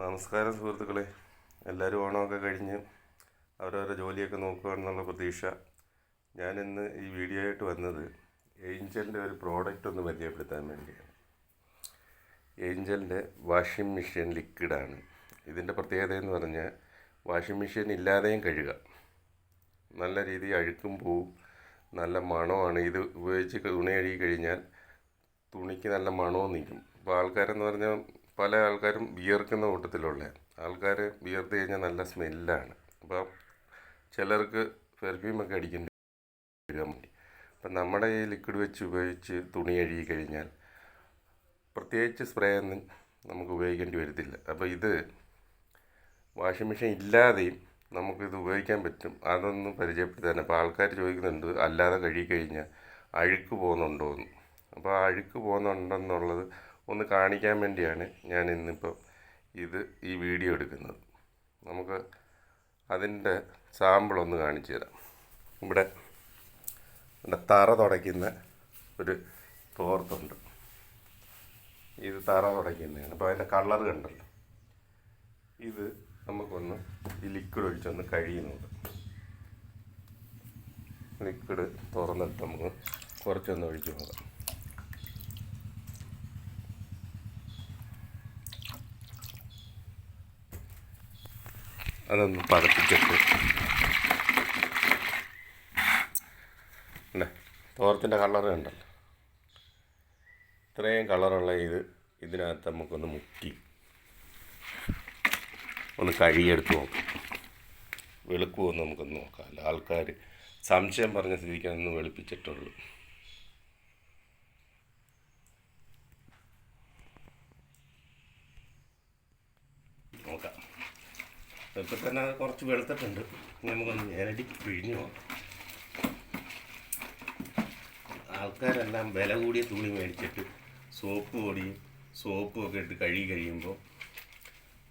നമസ്കാരം സുഹൃത്തുക്കളെ. എല്ലാവരും ഓണമൊക്കെ കഴിഞ്ഞ് അവരവരുടെ ജോലിയൊക്കെ നോക്കുകയാണെന്നുള്ള പ്രതീക്ഷ. ഞാനിന്ന് ഈ വീഡിയോ ആയിട്ട് വന്നത് ഏഞ്ചലിന്റെ ഒരു പ്രോഡക്റ്റ് ഒന്ന് പരിചയപ്പെടുത്താൻ വേണ്ടിയാണ്. ഏഞ്ചലിന്റെ വാഷിംഗ് മെഷീൻ ലിക്വിഡാണ് ഇതിന്റെ പ്രത്യേകത എന്ന് പറഞ്ഞാൽ വാഷിംഗ് മെഷീൻ ഇല്ലാതെയും കഴുകാം നല്ല രീതിയിൽ അഴുക്കും പോവും. നല്ല മണമാണ് ഇത് ഉപയോഗിച്ച് തുണി കഴുകി കഴിഞ്ഞാൽ തുണിക്ക് നല്ല മണവും നിൽക്കും. അപ്പോൾ ആൾക്കാരെന്ന് പറഞ്ഞാൽ പല ആൾക്കാരും വിയർക്കുന്ന കൂട്ടത്തിലുള്ള ആൾക്കാർ വിയർത്ത് കഴിഞ്ഞാൽ നല്ല സ്മെല്ലാണ്. അപ്പോൾ ചിലർക്ക് പെർഫ്യൂമൊക്കെ അടിക്കേണ്ടി വരാൻ അപ്പം നമ്മുടെ ഈ ലിക്വിഡ് വെച്ച് ഉപയോഗിച്ച് തുണി കഴുകി കഴിഞ്ഞാൽ പ്രത്യേകിച്ച് സ്പ്രേ ഒന്നും നമുക്ക് ഉപയോഗിക്കേണ്ടി വരത്തില്ല. അപ്പോൾ ഇത് വാഷിംഗ് മെഷീൻ ഇല്ലാതെയും നമുക്കിത് ഉപയോഗിക്കാൻ പറ്റും. അതൊന്ന് പരിചയപ്പെടുത്താൻ അപ്പോൾ ആൾക്കാർ ചോദിക്കുന്നുണ്ട് അല്ലാതെ കഴുകി കഴിഞ്ഞാൽ അഴുക്ക് പോകുന്നുണ്ടോ എന്ന് അപ്പോൾ ആ അഴുക്ക് പോകുന്നുണ്ടെന്നുള്ളത് ഒന്ന് കാണിക്കാൻ വേണ്ടിയാണ് ഞാൻ ഇന്നിപ്പോൾ ഇത് ഈ വീഡിയോ എടുക്കുന്നത്. നമുക്ക് അതിന്റെ സാമ്പിൾ ഒന്ന് കാണിച്ചു തരാം. ഇവിടെ തറ തുടയ്ക്കുന്ന ഒരു തോർത്തുണ്ട്. ഇത് തറ തുടയ്ക്കുന്നതാണ്. അപ്പോൾ അതിന്റെ കളർ കണ്ടല്ലോ. ഇത് നമുക്കൊന്ന് ഈ ലിക്വിഡ് ഒഴിച്ചൊന്ന് കഴിയുന്നുണ്ട് ലിക്വിഡ് തുറന്നിട്ട് നമുക്ക് കുറച്ചൊന്ന് ഒഴിച്ച് നോക്കാം. അതൊന്ന് പതപ്പിച്ചിട്ട്. അല്ലേ തോർത്തിന്റെ കളർ കണ്ടല്ലോ. ഇത്രയും കളറുള്ള ഇത് ഇതിനകത്ത് നമുക്കൊന്ന് മുക്കി. ഒന്ന് കഴുകിയെടുത്ത് നോക്കാം. വെളുക്കുമോ എന്ന് നമുക്കൊന്ന് നോക്കാം. അല്ല ആൾക്കാർ സംശയം പറഞ്ഞ സ്ഥിതിക്കാനൊന്ന് വെളുപ്പിച്ചിട്ടുള്ളൂ നോക്കാം ഇപ്പം തന്നെ കുറച്ച് വെളുത്തിട്ടുണ്ട്. നമുക്കൊന്ന് നേരടി പിഴിഞ്ഞു പോകാം ആൾക്കാരെല്ലാം വില കൂടിയ തുണി മേടിച്ചിട്ട് സോപ്പ് പൊടിയും സോപ്പും ഒക്കെ ഇട്ട് കഴുകി കഴിയുമ്പോൾ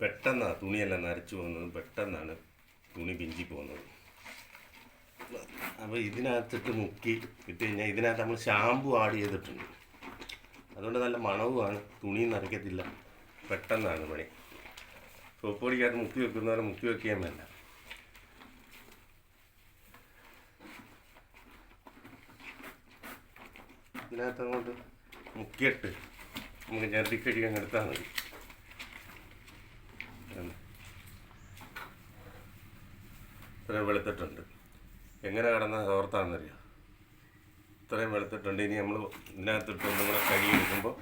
പെട്ടെന്നാണ് തുണിയെല്ലാം നരച്ചു പോകുന്നത് പെട്ടെന്നാണ് തുണി പിഞ്ചി പോകുന്നത്. അപ്പോൾ ഇതിനകത്തിട്ട് മുക്കി ഇട്ട് കഴിഞ്ഞാൽ ഇതിനകത്ത് നമ്മൾ ഷാമ്പു ആഡ് ചെയ്തിട്ടുണ്ട്. അതുകൊണ്ട് നല്ല മണവുമാണ്. തുണിയും നിറയ്ക്കത്തില്ല. പെട്ടെന്നാണ് പണി. സോപ്പ് പൊടിക്കകത്ത് മുക്കി വെക്കുന്നവരെ മുക്കി വെക്കുകയും വേണ്ട. ഇതിനകത്ത് അങ്ങോട്ട് മുക്കിയിട്ട് നമുക്ക് ഞെരടി അങ്ങ് എടുത്താൽ മതി. ഇത്രയും വെളുത്തിട്ടുണ്ട്. എങ്ങനെ കിടന്ന ഓർത്താണെന്നറിയാം ഇത്രയും വെളുത്തിട്ടുണ്ട്. ഇനി നമ്മൾ ഇതിനകത്തിട്ട് ഒന്നും കൂടെ കഴുകി എടുക്കുമ്പോൾ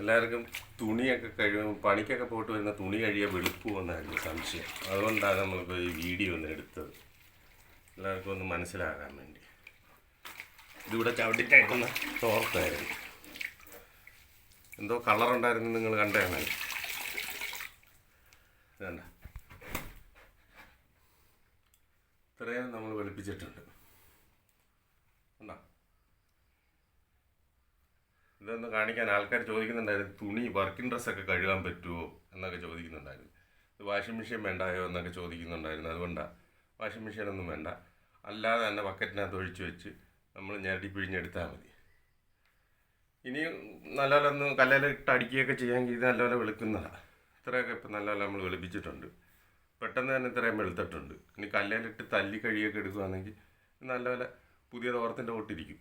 എല്ലാവർക്കും തുണിയൊക്കെ കഴിയും പണിക്കൊക്കെ പോയിട്ട് വരുന്ന തുണി കഴിയാൻ വെളുപ്പ് വന്നായിരുന്നു സംശയം. അതുകൊണ്ടാണ് നമ്മളിപ്പോൾ ഈ വീഡിയോ ഒന്ന് എടുത്തത്. എല്ലാവർക്കും ഒന്ന് മനസ്സിലാകാൻ വേണ്ടി. ഇതിവിടെ ചവിട്ടിട്ടേക്കുന്ന തോർത്തായിരുന്നു. എന്തോ കളറുണ്ടായിരുന്നു നിങ്ങൾ കണ്ടേണേ വേണ്ട ഇത്രയും നമ്മൾ വെളുപ്പിച്ചിട്ടുണ്ട്. ഇതൊന്ന് കാണിക്കാൻ ആൾക്കാർ ചോദിക്കുന്നുണ്ടായിരുന്നു തുണി വർക്കിംഗ് ഡ്രസ്സൊക്കെ കഴുകാൻ പറ്റുമോ എന്നൊക്കെ ചോദിക്കുന്നുണ്ടായിരുന്നു. ഇത് വാഷിംഗ് മെഷീൻ വേണ്ടായോ എന്നൊക്കെ ചോദിക്കുന്നുണ്ടായിരുന്നു അതുകൊണ്ടാണ് വാഷിംഗ് മെഷീനൊന്നും വേണ്ട. അല്ലാതെ തന്നെ ബക്കറ്റിനകത്ത് ഒഴിച്ച് വെച്ച് നമ്മൾ ഞരടി പിഴിഞ്ഞെടുത്താൽ മതി. ഇനി നല്ലപോലെ ഒന്ന് കല്ലിലിട്ട് അടിക്കുകയൊക്കെ ചെയ്യാമെങ്കിൽ ഇത് നല്ലപോലെ വെളുക്കുന്നതാണ് ഇത്രയൊക്കെ ഇപ്പം നല്ലപോലെ നമ്മൾ വെളുപ്പിച്ചിട്ടുണ്ട്. പെട്ടെന്ന് തന്നെ ഇത്രയും വെളുത്തിട്ടുണ്ട്. ഇനി കല്ലിലിട്ട് തല്ലി കഴുകിയൊക്കെ എടുക്കുകയാണെങ്കിൽ നല്ലപോലെ പുതിയ തോർത്തിന്റെ ഒട്ടിരിക്കും